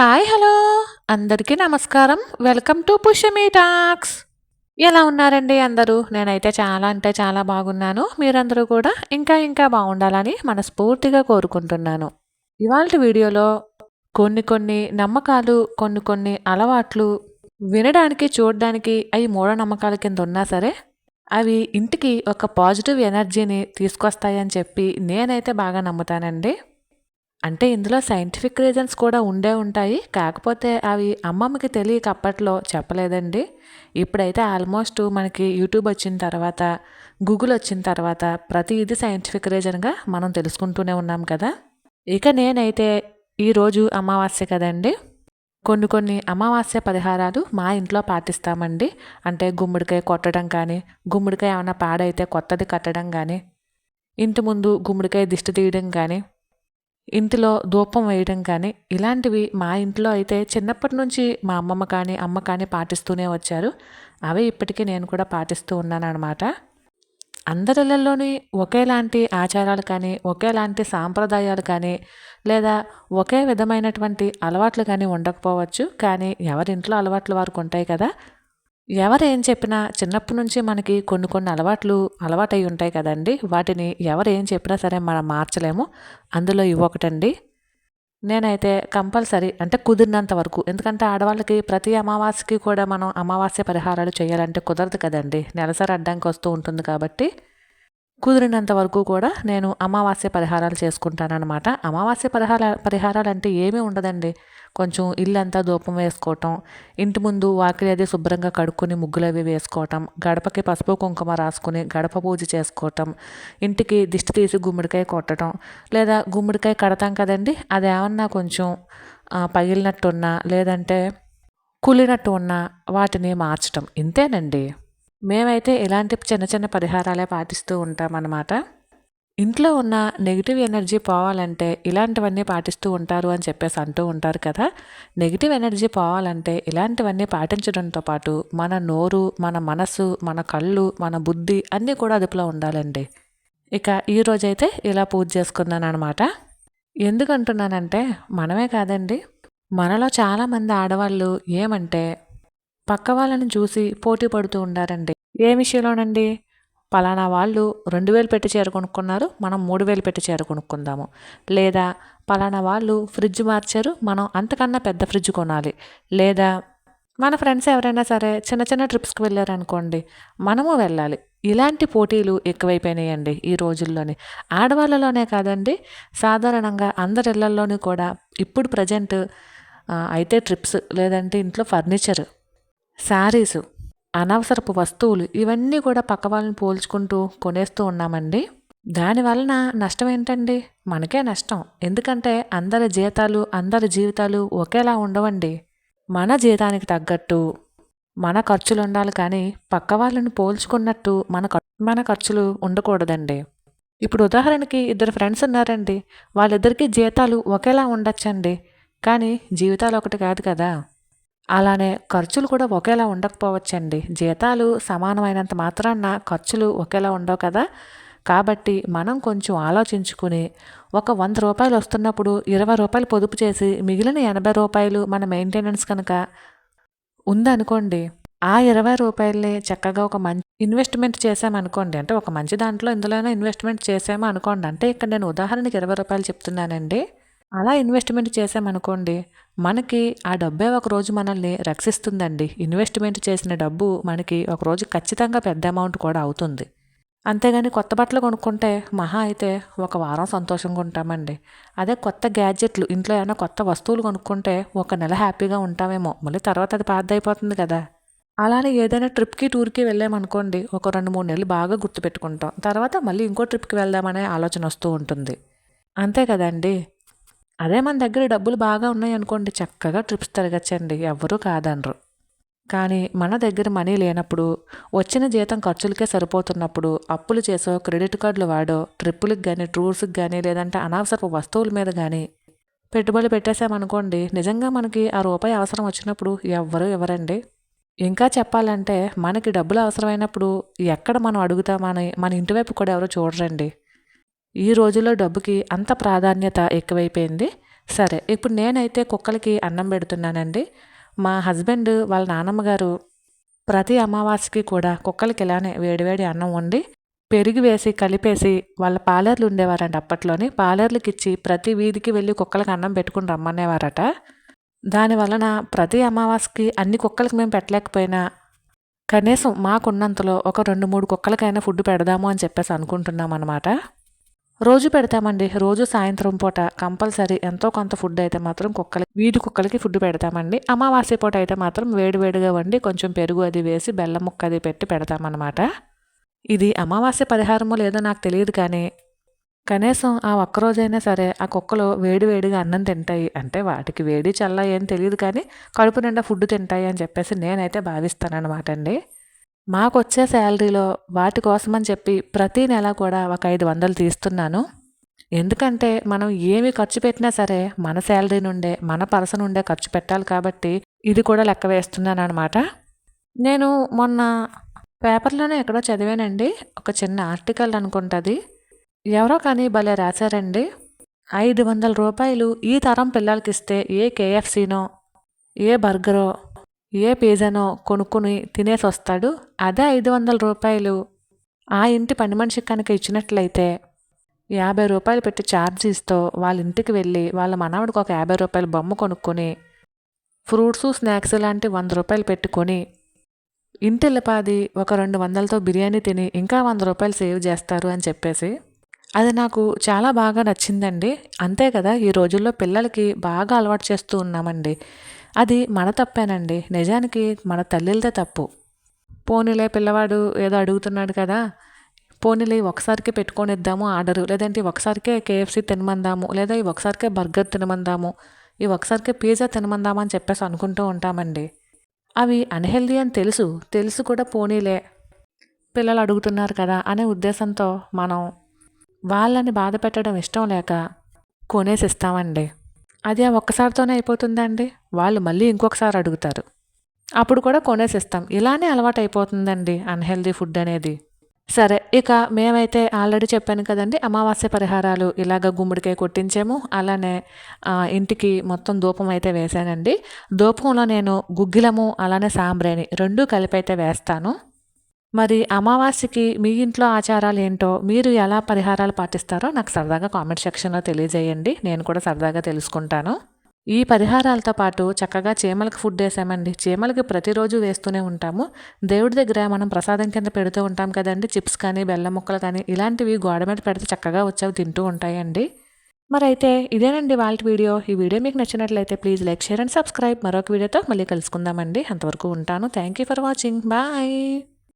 Hi hello అందరికీ నమస్కారం. Welcome to పుష్యమీ talks ఎలా ఉన్నారండి అందరూ? నేనైతే చాలా అంటే చాలా బాగున్నాను. మీరందరూ కూడా ఇంకా ఇంకా బాగుండాలని మనస్ఫూర్తిగా కోరుకుంటున్నాను. ఇవాళ వీడియోలో కొన్ని కొన్ని నమ్మకాలు కొన్ని కొన్ని అలవాట్లు వినడానికి చూడడానికి అవి మూఢనమ్మకాల కింద ఉన్నా సరే అవి ఇంటికి ఒక పాజిటివ్ ఎనర్జీని తీసుకొస్తాయని చెప్పి నేనైతే బాగా నమ్ముతానండి. అంటే ఇందులో సైంటిఫిక్ రీజన్స్ కూడా ఉండే ఉంటాయి. కాకపోతే అవి అమ్మమ్మకి తెలియక అప్పట్లో చెప్పలేదండి. ఇప్పుడైతే ఆల్మోస్ట్ మనకి యూట్యూబ్ వచ్చిన తర్వాత గూగుల్ వచ్చిన తర్వాత ప్రతి ఇది సైంటిఫిక్ రీజన్గా మనం తెలుసుకుంటూనే ఉన్నాం కదా. ఇక నేనైతే ఈరోజు అమావాస్య కదండి. కొన్ని కొన్ని అమావాస్య పరిహారాలు మా ఇంట్లో పాటిస్తామండి. అంటే గుమ్మడికాయ కొట్టడం కానీ గుమ్మడికాయ ఏమైనా పాడైతే కొత్తది కట్టడం కానీ ఇంటి ముందు గుమ్మడికాయ దిష్టి తీయడం కానీ ఇంటిలో ధూపం వేయడం కానీ ఇలాంటివి మా ఇంట్లో అయితే చిన్నప్పటి నుంచి మా అమ్మమ్మ కానీ అమ్మ కానీ పాటిస్తూనే వచ్చారు. అవే ఇప్పటికీ నేను కూడా పాటిస్తూ ఉన్నాను అనమాట అందరిళ్ళల్లోని ఒకేలాంటి ఆచారాలు కానీ ఒకేలాంటి సాంప్రదాయాలు కానీ లేదా ఒకే విధమైనటువంటి అలవాట్లు కానీ ఉండకపోవచ్చు. కానీ ఎవరింట్లో అలవాట్లు వారికి ఉంటాయి కదా ఎవరు ఏం చెప్పినా చిన్నప్పటి నుంచి మనకి కొన్ని కొన్ని అలవాట్లు అలవాటై ఉంటాయి కదండి. వాటిని ఎవరు ఏం చెప్పినా సరే మనం మార్చలేము. అందులో ఇవి ఒకటండి. నేనైతే కంపల్సరీ అంటే కుదిరినంత వరకు ఎందుకంటే ఆడవాళ్ళకి ప్రతి అమావాస్యకి కూడా మనం అమావాస్య పరిహారాలు చేయాలంటే కుదరదు కదండి. నెలసరి అడ్డంకి వస్తూ ఉంటుంది కాబట్టి కుదిరినంత వరకు కూడా నేను అమావాస్య పరిహారాలు చేసుకుంటానన్నమాట. అమావాస్య పరిహార పరిహారాలు అంటే ఏమీ ఉండదండి. కొంచెం ఇల్లంతా ధూపం వేసుకోవటం ఇంటి ముందు వాకిలి అది శుభ్రంగా కడుక్కొని ముగ్గులు అవి వేసుకోవటం గడపకి పసుపు కుంకుమ రాసుకుని గడప పూజ చేసుకోవటం ఇంటికి దిష్టి తీసి గుమ్మడికాయ కొట్టడం లేదా గుమ్మడికాయ కడతాం కదండి అది ఏమన్నా కొంచెం పగిలినట్టున్నా లేదంటే కులినట్టు ఉన్న వాటిని మార్చటం. ఇంతేనండి. మేమైతే ఇలాంటి చిన్న చిన్న పరిహారాలే పాటిస్తూ ఉంటామన్నమాట. ఇంట్లో ఉన్న నెగిటివ్ ఎనర్జీ పోవాలంటే ఇలాంటివన్నీ పాటిస్తూ ఉంటారు అని చెప్పేసి అంటూ ఉంటారు కదా. నెగిటివ్ ఎనర్జీ పోవాలంటే ఇలాంటివన్నీ పాటించడంతో పాటు మన నోరు మన మనసు మన కళ్ళు మన బుద్ధి అన్నీ కూడా అదుపులో ఉండాలండి. ఇక ఈరోజైతే ఇలా పూజ చేసుకున్నాను అనమాట ఎందుకంటున్నానంటే మనమే కాదండి. మనలో చాలామంది ఆడవాళ్ళు ఏమంటే పక్క వాళ్ళని చూసి పోటీ పడుతూ ఉండారండి. ఏ విషయంలోనండి? పలానా వాళ్ళు రెండు వేలు పెట్టి చీర కొనుక్కున్నారు మనం మూడు వేలు పెట్టి చీర కొనుక్కుందాము. లేదా పలానా వాళ్ళు ఫ్రిడ్జ్ మార్చారు మనం అంతకన్నా పెద్ద ఫ్రిడ్జ్ కొనాలి. లేదా మన ఫ్రెండ్స్ ఎవరైనా సరే చిన్న చిన్న ట్రిప్స్కి వెళ్ళారనుకోండి మనము వెళ్ళాలి. ఇలాంటి పోటీలు ఎక్కువైపోయినాయండి ఈ రోజుల్లోని. ఆడవాళ్ళలోనే కాదండి సాధారణంగా అందరి కూడా ఇప్పుడు ప్రజెంట్ అయితే ట్రిప్స్ లేదంటే ఇంట్లో ఫర్నిచర్ శారీసు అనవసరపు వస్తువులు ఇవన్నీ కూడా పక్క వాళ్ళని పోల్చుకుంటూ కొనేస్తూ ఉన్నామండి. దాని వలన నష్టం ఏంటండి? మనకే నష్టం. ఎందుకంటే అందరి జీతాలు అందరి జీవితాలు ఒకేలా ఉండవండి. మన జీతానికి తగ్గట్టు మన ఖర్చులు ఉండాలి కానీ పక్క వాళ్ళని పోల్చుకున్నట్టు మన మన ఖర్చులు ఉండకూడదండి. ఇప్పుడు ఉదాహరణకి ఇద్దరు ఫ్రెండ్స్ ఉన్నారండి. వాళ్ళిద్దరికీ జీతాలు ఒకేలా ఉండొచ్చండి. కానీ జీవితాలు ఒకటి కాదు కదా. అలానే ఖర్చులు కూడా ఒకేలా ఉండకపోవచ్చండి. జీతాలు సమానమైనంత మాత్రాన ఖర్చులు ఒకేలా ఉండవు కదా. కాబట్టి మనం కొంచెం ఆలోచించుకుని ఒక వంద రూపాయలు వస్తున్నప్పుడు ఇరవై రూపాయలు పొదుపు చేసి మిగిలిన ఎనభై రూపాయలు మన మెయింటెనెన్స్ కనుక ఉందనుకోండి ఆ ఇరవై రూపాయలని చక్కగా ఒక మంచి ఇన్వెస్ట్మెంట్ చేసామనుకోండి అంటే ఒక మంచి దాంట్లో ఇందులోనే ఇన్వెస్ట్మెంట్ చేసామో అనుకోండి అంటే ఇక్కడ నేను ఉదాహరణకి ఇరవై రూపాయలు చెప్తున్నానండి. అలా ఇన్వెస్ట్మెంట్ చేసామనుకోండి మనకి ఆ డబ్బే ఒకరోజు మనల్ని రక్షిస్తుందండి. ఇన్వెస్ట్మెంట్ చేసిన డబ్బు మనకి ఒకరోజు ఖచ్చితంగా పెద్ద అమౌంట్ కూడా అవుతుంది. అంతేగాని కొత్త బట్టలు కొనుక్కుంటే మహా అయితే ఒక వారం సంతోషంగా ఉంటామండి. అదే కొత్త గ్యాడ్జెట్లు ఇంట్లో ఏమైనా కొత్త వస్తువులు కొనుక్కుంటే ఒక నెల హ్యాపీగా ఉంటామేమో. మళ్ళీ తర్వాత అది పాత అయిపోతుంది కదా. అలానే ఏదైనా ట్రిప్కి టూర్కి వెళ్ళామనుకోండి ఒక రెండు మూడు నెలలు బాగా గుర్తుపెట్టుకుంటాం తర్వాత మళ్ళీ ఇంకో ట్రిప్కి వెళ్దామనే ఆలోచన వస్తూ ఉంటుంది. అంతే కదండి. అదే మన దగ్గర డబ్బులు బాగా ఉన్నాయి అనుకోండి చక్కగా ట్రిప్స్ తిరగచ్చండి. ఎవ్వరూ కాదనరు. కానీ మన దగ్గర మనీ లేనప్పుడు వచ్చిన జీతం ఖర్చులకే సరిపోతున్నప్పుడు అప్పులు చేసో క్రెడిట్ కార్డులు వాడో ట్రిప్పులకు కానీ టూర్స్కి కానీ లేదంటే అనవసరపు వస్తువుల మీద కానీ పెట్టుబడి పెట్టేశామనుకోండి నిజంగా మనకి ఆ రూపాయి అవసరం వచ్చినప్పుడు ఎవ్వరూ ఇవ్వరండి. ఇంకా చెప్పాలంటే మనకి డబ్బులు అవసరమైనప్పుడు ఎక్కడ మనం అడుగుతామని మన ఇంటి కూడా ఎవరు చూడరండి. ఈ రోజుల్లో డబ్బుకి అంత ప్రాధాన్యత ఎక్కువైపోయింది. సరే ఇప్పుడు నేనైతే కుక్కలకి అన్నం పెడుతున్నానండి. మా హస్బెండ్ వాళ్ళ నాన్నమ్మ గారు ప్రతి అమావాస్యకి కూడా కుక్కలకి ఇలానే వేడివేడి అన్నం వండి పెరిగి వేసి కలిపేసి వాళ్ళ పాలేర్లు ఉండేవారంట అప్పట్లోని. పాలేర్లకి ఇచ్చి ప్రతి వీధికి వెళ్ళి కుక్కలకి అన్నం పెట్టుకుని రమ్మనేవారట. దాని వలన ప్రతి అమావాస్యకి అన్ని కుక్కలకి మేము పెట్టలేకపోయినా కనీసం మాకున్నంతలో ఒక రెండు మూడు కుక్కలకైనా ఫుడ్ పెడదాము అని చెప్పేసి అనుకుంటున్నాం అనమాట రోజు పెడతామండి. రోజు సాయంత్రం పూట కంపల్సరీ ఎంతో కొంత ఫుడ్ అయితే మాత్రం కుక్కలకి వీధి కుక్కలకి ఫుడ్ పెడతామండి. అమావాస్య పూట అయితే మాత్రం వేడివేడిగా వండి కొంచెం పెరుగు అది వేసి బెల్లం ముక్క అది పెట్టి పెడతామన్నమాట. ఇది అమావాస్య పరిహారమో లేదో నాకు తెలియదు కానీ కనీసం ఆ ఒక్కరోజైనా సరే ఆ కుక్కలు వేడివేడిగా అన్నం తింటాయి. అంటే వాటికి వేడి చల్ల ఏం తెలియదు కానీ కడుపు నిండా ఫుడ్ తింటాయి అని చెప్పేసి నేనైతే భావిస్తానన్నమాట అండి. మాకు వచ్చే శాలరీలో వాటి కోసమని చెప్పి ప్రతీ నెల కూడా ఒక ఐదు వందలు తీస్తున్నాను. ఎందుకంటే మనం ఏమి ఖర్చు పెట్టినా సరే మన శాలరీ నుండే మన పర్స నుండే ఖర్చు పెట్టాలి కాబట్టి ఇది కూడా లెక్క వేస్తున్నాను అనమాట నేను మొన్న పేపర్లోనే ఎక్కడో చదివానండి. ఒక చిన్న ఆర్టికల్ అనుకుంటుంది. ఎవరో కానీ భలే రాశారండి. ఐదు వందల రూపాయలు ఈ తరం పిల్లలకి ఇస్తే ఏ కేఎఫ్సీనో ఏ బర్గరో ఏ పిజ్జానో కొనుక్కుని తినేసి వస్తాడు. అదే ఐదు వందల రూపాయలు. ఆ ఇంటి పని మనిషికి కనుక ఇచ్చినట్లయితే యాభై రూపాయలు పెట్టి ఛార్జీస్తో వాళ్ళ ఇంటికి వెళ్ళి వాళ్ళ మనవడికి ఒక యాభై రూపాయల బొమ్మ కొనుక్కొని ఫ్రూట్స్ స్నాక్స్ లాంటి వంద రూపాయలు పెట్టుకొని ఇంటిల్లిపాది ఒక రెండు వందలతో బిర్యానీ తిని ఇంకా వంద రూపాయలు సేవ్ చేస్తారు అని చెప్పేసి. అది నాకు చాలా బాగా నచ్చిందండి. అంతే కదా ఈ రోజుల్లో పిల్లలకి బాగా అలవాటు చేస్తూ ఉన్నామండి. అది మన తప్పేనండి. నిజానికి మన తల్లిలదే తప్పు. పోనీలే పిల్లవాడు ఏదో అడుగుతున్నాడు కదా. పోనీలే ఒకసారికే పెట్టుకొని ఇద్దాము ఆర్డరు. లేదంటే ఒకసారికే కేఎఫ్సీ తినమందాము లేదా ఈ ఒకసారికే బర్గర్ తినమందాము ఈ ఒకసారికే పిజ్జా తినమందామని అని చెప్పేసి అనుకుంటూ ఉంటామండి. అవి అన్హెల్దీ అని తెలుసు. తెలుసు కూడా పోనీలే. పిల్లలు అడుగుతున్నారు కదా అనే ఉద్దేశంతో మనం వాళ్ళని బాధ పెట్టడం ఇష్టం లేక కొనేసి ఇస్తామండి అది ఆ ఒక్కసారితోనే అయిపోతుందండి వాళ్ళు మళ్ళీ ఇంకొకసారి అడుగుతారు. అప్పుడు కూడా కొనేసిస్తాం. ఇలానే అలవాటు అయిపోతుందండి అన్హెల్దీ ఫుడ్ అనేది. సరే ఇక మేమైతే ఆల్రెడీ చెప్పాను కదండి అమావాస్య పరిహారాలు ఇలాగ గుమ్మడికాయ కొట్టించాము. అలానే ఇంటికి మొత్తం ధూపం అయితే వేశానండి. ధూపంలో నేను గుగ్గిలము అలానే సాంబ్రేణి రెండూ కలిపి అయితే వేస్తాను. మరి అమావాస్యకి మీ ఇంట్లో ఆచారాలు ఏంటో మీరు ఎలా పరిహారాలు పాటిస్తారో నాకు సరదాగా కామెంట్ సెక్షన్లో తెలియజేయండి. నేను కూడా సరదాగా తెలుసుకుంటాను. ఈ పరిహారాలతో పాటు చక్కగా చీమలకు ఫుడ్ వేసామండి. చీమలకి ప్రతిరోజు వేస్తూనే ఉంటాము. దేవుడి దగ్గర మనం ప్రసాదం కింద పెడుతూ ఉంటాం కదండి. చిప్స్ కానీ బెల్లం ముక్కలు కానీ ఇలాంటివి గోడ మీద పెడితే చక్కగా వచ్చావు తింటూ ఉంటాయండి. మరి అయితే ఇదేనండి వాళ్ళ వీడియో. ఈ వీడియో మీకు నచ్చినట్లయితే please like share and subscribe. మరొక వీడియోతో మళ్ళీ కలుసుకుందామండి. అంతవరకు ఉంటాను. Thank you for watching. Bye.